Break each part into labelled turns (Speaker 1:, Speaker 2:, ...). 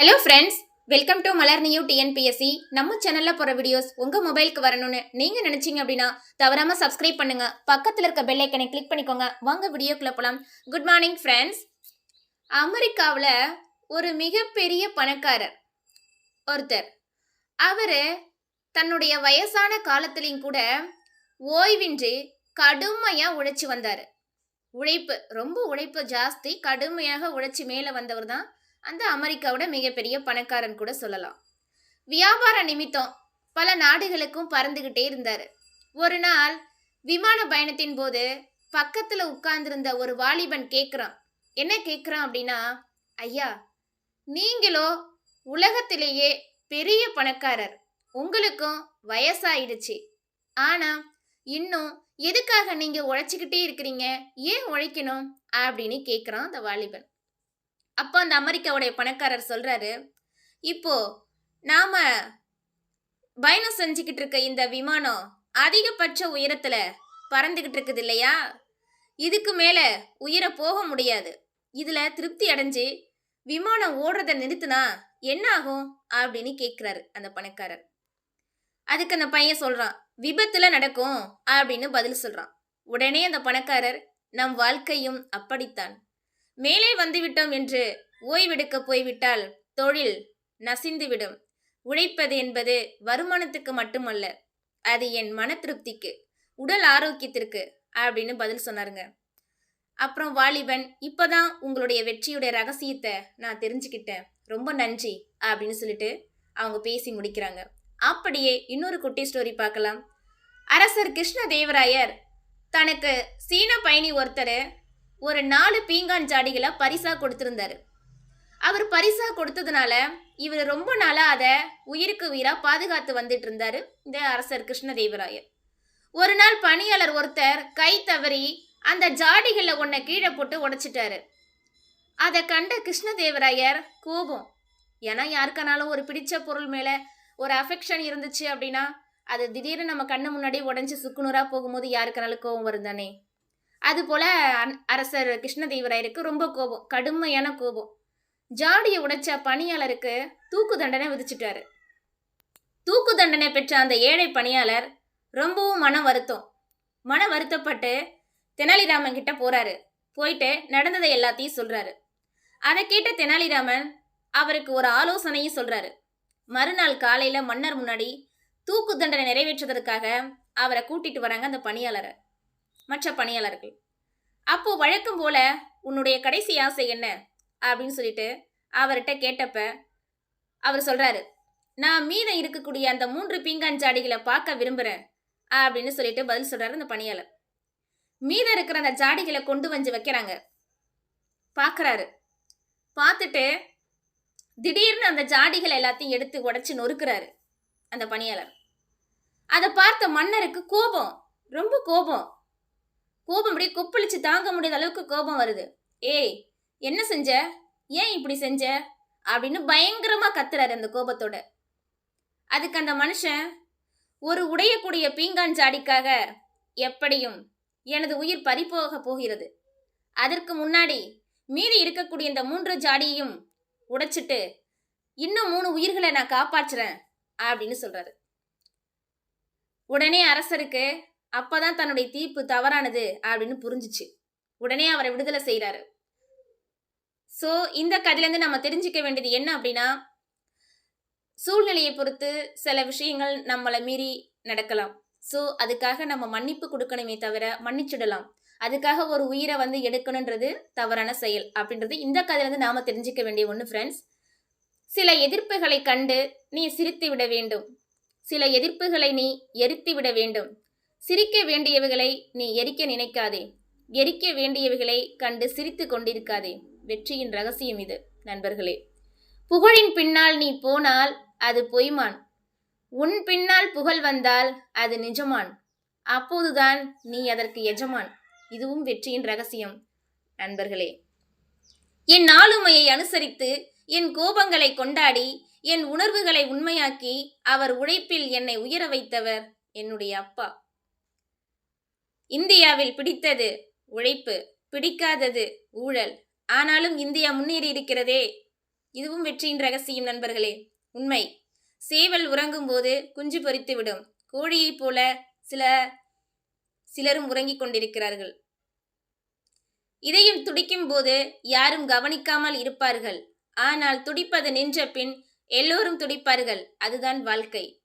Speaker 1: Hello friends welcome to Malar new TNPSC நம்ம சேனல்ல போற வீடியோஸ் உங்க மொபைலுக்கு வரணும்னு நீங்க நினைச்சீங்க அப்படின்னா தவறாம சப்ஸ்கிரைப் பண்ணுங்க. பக்கத்துல இருக்க பெல் ஐக்கனை கிளிக் பண்ணிக்கோங்க. வாங்க வீடியோக்குள்ள போலாம். குட் மார்னிங் ஃப்ரெண்ட்ஸ் அமெரிக்காவில் ஒரு மிகப்பெரிய பணக்காரர் ஒருத்தர். அவர் தன்னுடைய வயசான காலத்திலையும் கூட ஓய்வின்றி கடுமையாக உழைச்சி வந்தார். உழைப்பு ரொம்ப உழைப்பு ஜாஸ்தி. கடுமையாக உழைச்சி மேலே வந்தவர் தான் அந்த அமெரிக்காவோட மிகப்பெரிய பணக்காரன் கூட சொல்லலாம். வியாபார நிமித்தம் பல நாடுகளுக்கும் பறந்துகிட்டே இருந்தார். ஒரு நாள் விமான பயணத்தின் போது பக்கத்தில் உட்கார்ந்திருந்த ஒரு வாலிபன் கேட்குறான் என்ன கேட்குறான் அப்படின்னா ஐயா நீங்களோ உலகத்திலேயே பெரிய பணக்காரர். உங்களுக்கும் வயசாயிடுச்சு. ஆனால் இன்னும் எதுக்காக நீங்கள் உழைச்சிக்கிட்டே இருக்கிறீங்க? ஏன் உழைக்கணும்? அப்படின்னு கேட்குறான் அந்த வாலிபன். அப்போ அந்த அமெரிக்காவுடைய பணக்காரர் சொல்கிறாரு இப்போ நாம் பயணம் செஞ்சுக்கிட்டு இருக்க இந்த விமானம் அதிகபட்ச உயரத்தில் பறந்துக்கிட்டு இருக்குது இல்லையா? இதுக்கு மேலே உயிரை போக முடியாது. இதில் திருப்தி அடைஞ்சு விமானம் ஓடுறதை நிறுத்தினா என்ன ஆகும்? அப்படின்னு கேட்குறாரு அந்த பணக்காரர். அதுக்கு அந்த பையன் சொல்கிறான் விபத்தில் நடக்கும் அப்படின்னு பதில் சொல்கிறான் உடனே அந்த பணக்காரர் நம் வாழ்க்கையும் அப்படித்தான். மேலே வந்துவிட்டோம் என்று ஓய்வெடுக்க போய்விட்டால் தொழில் நசிந்துவிடும். உழைப்பது என்பது வருமானத்துக்கு மட்டுமல்ல அது என் மன திருப்திக்கு உடல் ஆரோக்கியத்திற்கு அப்படின்னு பதில் சொன்னாருங்க. அப்புறம் வாலிபன் இப்போதான் உங்களுடைய வெற்றியுடைய ரகசியத்தை நான் தெரிஞ்சுக்கிட்டேன். ரொம்ப நன்றி அப்படின்னு சொல்லிட்டு அவங்க பேசி முடிக்கிறாங்க. அப்படியே இன்னொரு குட்டி ஸ்டோரி பார்க்கலாம். அரசர் கிருஷ்ணதேவராயர் தனக்கு சீன பயணி ஒருத்தர் ஒரு நாலு பீங்கான் ஜாடிகளை பரிசாக கொடுத்துருந்தாரு. அவர் பரிசாக கொடுத்ததுனால இவர் ரொம்ப நாளாக அதை உயிருக்கு உயிராக பாதுகாத்து வந்துட்டு இருந்தார் இந்த அரசர் கிருஷ்ணதேவராயர். ஒரு நாள் பணியாளர் ஒருத்தர் கை தவறி அந்த ஜாடிகளில் ஒன்றை கீழே போட்டு உடைச்சிட்டாரு. அதை கண்ட கிருஷ்ணதேவராயர் கோபம். ஏன்னா யாருக்கானாலும் ஒரு பிடிச்ச பொருள் மேலே ஒரு அஃபெக்ஷன் இருந்துச்சு அப்படின்னா அது திடீர்னு நம்ம கண்ணு முன்னாடி உடஞ்சி சுக்குநூறாக போகும்போது யாருக்கானாலும் கோபம் வரும் தானே அதுபோல அரசர் கிருஷ்ணதேவராயருக்கு ரொம்ப கோபம் கடுமையான கோபம். ஜாடியை உடைச்ச பணியாளருக்கு தூக்கு தண்டனை விதிச்சிட்டாரு. தூக்கு தண்டனை பெற்ற அந்த ஏழை பணியாளர் ரொம்பவும் மன வருத்தம். மன வருத்தப்பட்டு தெனாலிராமன் கிட்ட போறாரு. போயிட்டு நடந்ததை எல்லாத்தையும் சொல்றாரு. அதை கேட்ட தெனாலிராமன் அவருக்கு ஒரு ஆலோசனையும் சொல்றாரு. மறுநாள் காலையில மன்னர் முன்னாடி தூக்கு தண்டனை நிறைவேற்றுவதற்காக அவரை கூட்டிட்டு வராங்க அந்த பணியாளரை. மற்ற பணியாளர்கள். அப்போ வழக்கம் போல உன்னுடைய கடைசி ஆசை என்ன? அப்படின்னு சொல்லிட்டு அவர்கிட்ட கேட்டப்ப அவர் சொல்றாரு நான் மீதம் இருக்கக்கூடிய அந்த மூன்று பீங்கான் ஜாடிகளை பார்க்க விரும்புறேன் அப்படின்னு சொல்லிட்டு பதில் சொல்றாரு அந்த பணியாளர். மீதம் இருக்கிற அந்த ஜாடிகளை கொண்டு வந்து வைக்கிறாங்க. பார்க்குறாரு பார்த்துட்டு திடீர்னு அந்த ஜாடிகள் எல்லாத்தையும் எடுத்து உடச்சி நொறுக்கிறாரு அந்த பணியாளர். அதை பார்த்த மன்னருக்கு கோபம் ரொம்ப கோபம். கோபம் அப்படியே கொப்பளிச்சு தாங்க முடியாத அளவுக்கு கோபம் வருது. ஏய் என்ன செஞ்ச? ஏன் இப்படி செஞ்ச? அப்படின்னு பயங்கரமாக கத்துறாரு அந்த கோபத்தோட. அதுக்கு அந்த மனுஷன் ஒரு உடையக்கூடிய பீங்கான் ஜாடிக்காக எப்படியும் எனது உயிர் பறிப்போக போகிறது. அதற்கு முன்னாடி மீதி இருக்கக்கூடிய இந்த மூன்று ஜாடியையும் உடைச்சிட்டு இன்னும் மூணு உயிர்களை நான் காப்பாற்றுறேன் அப்படின்னு சொல்றாரு. உடனே அரசருக்கு அப்பதான் தன்னுடைய தீர்ப்பு தவறானது அப்படின்னு புரிஞ்சுச்சு. உடனே அவரை விடுதலை செய்கிறாரு ஸோ இந்த கதையிலேருந்து நம்ம தெரிஞ்சுக்க வேண்டியது என்ன அப்படின்னா சூழ்நிலையை பொறுத்து சில விஷயங்கள் நம்மளை மீறி நடக்கலாம். ஸோ அதுக்காக நம்ம மன்னிப்பு கொடுக்கணுமே தவிர மன்னிச்சிடலாம். அதுக்காக ஒரு உயிரை வந்து எடுக்கணுன்றது தவறான செயல் அப்படின்றது இந்த கதையிலேருந்து நாம் தெரிஞ்சுக்க வேண்டிய ஒன்று ஃப்ரெண்ட்ஸ் சில எதிர்ப்புகளை கண்டு நீ சிரித்து விட வேண்டும். சில எதிர்ப்புகளை நீ எரித்து விட வேண்டும். சிரிக்க வேண்டியவைகளை நீ எரிக்க நினைக்காதே. எரிக்க வேண்டியவைகளை கண்டு சிரித்து கொண்டிருக்காதே. வெற்றியின் ரகசியம் இது நண்பர்களே. புகழின் பின்னால் நீ போனால் அது பொய்மான். உன் பின்னால் புகழ் வந்தால் அது நிஜமான். அப்போதுதான் நீ அதற்கு எஜமான். இதுவும் வெற்றியின் ரகசியம் நண்பர்களே. என் ஆளுமையை அனுசரித்து என் கோபங்களை கொண்டாடி என் உணர்வுகளை உண்மையாக்கி அவர் உழைப்பில் என்னை உயர வைத்தவர் என்னுடைய அப்பா. இந்தியாவில் பிடித்தது உழைப்பு பிடிக்காதது ஊழல். ஆனாலும் இந்தியா முன்னேறி இருக்கிறதே. இதுவும் வெற்றியின் ரகசியம் நண்பர்களே. உண்மை. சேவல் உறங்கும் போது குஞ்சு பொறித்து விடும். கோழியைப் போல சில சிலரும் உறங்கிக் கொண்டிருக்கிறார்கள். இதையும் துடிக்கும் போது யாரும் கவனிக்காமல் இருப்பார்கள். ஆனால் துடிப்பது நின்ற பின் எல்லோரும் துடிப்பார்கள். அதுதான் வாழ்க்கை.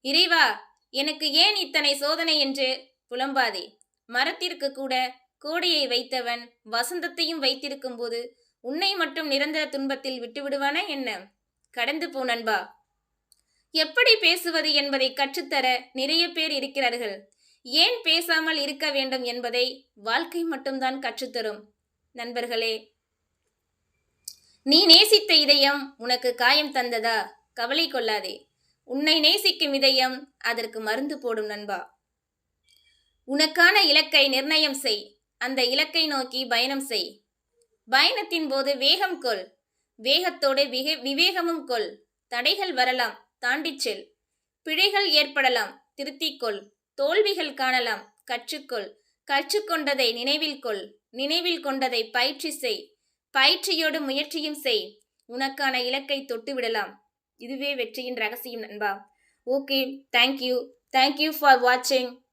Speaker 1: இறைவா எனக்கு ஏன் இத்தனை சோதனை என்று புலம்பாதே. மரத்திற்கு கூட கோடையை வைத்தவன் வசந்தத்தையும் வைத்திருக்கும் போது உன்னை மட்டும் நிரந்தர துன்பத்தில் விட்டுவிடுவானா என்ன? கடந்து போ நண்பா. எப்படி பேசுவது என்பதை கற்றுத்தர நிறைய பேர் இருக்கிறார்கள். ஏன் பேசாமல் இருக்க வேண்டும் என்பதை வாழ்க்கை மட்டும்தான் கற்றுத்தரும். நண்பர்களே நீ நேசித்த இதயம் உனக்கு காயம் தந்ததா? கவலை கொள்ளாதே. உன்னை நேசிக்கும் இதயம் அதற்கு மருந்து போடும் நண்பா. உனக்கான இலக்கை நிர்ணயம் செய். அந்த இலக்கை நோக்கி பயணம் செய். பயணத்தின் போது வேகம் கொள். வேகத்தோடு விக விவேகமும் கொள். தடைகள் வரலாம். தாண்டிச் செல். பிழைகள் ஏற்படலாம். திருத்திக்கொள் தோல்விகள் காணலாம். கற்றுக்கொள் கற்றுக்கொண்டதை நினைவில் கொள். நினைவில் கொண்டதை பயிற்சி செய். பயிற்சியோடு முயற்சியும் செய். உனக்கான இலக்கை தொட்டுவிடலாம் இதுவே வெற்றியின் ரகசியம் நண்பா. ஓகே. தேங்க்யூ தேங்க்யூ ஃபார் வாட்சிங்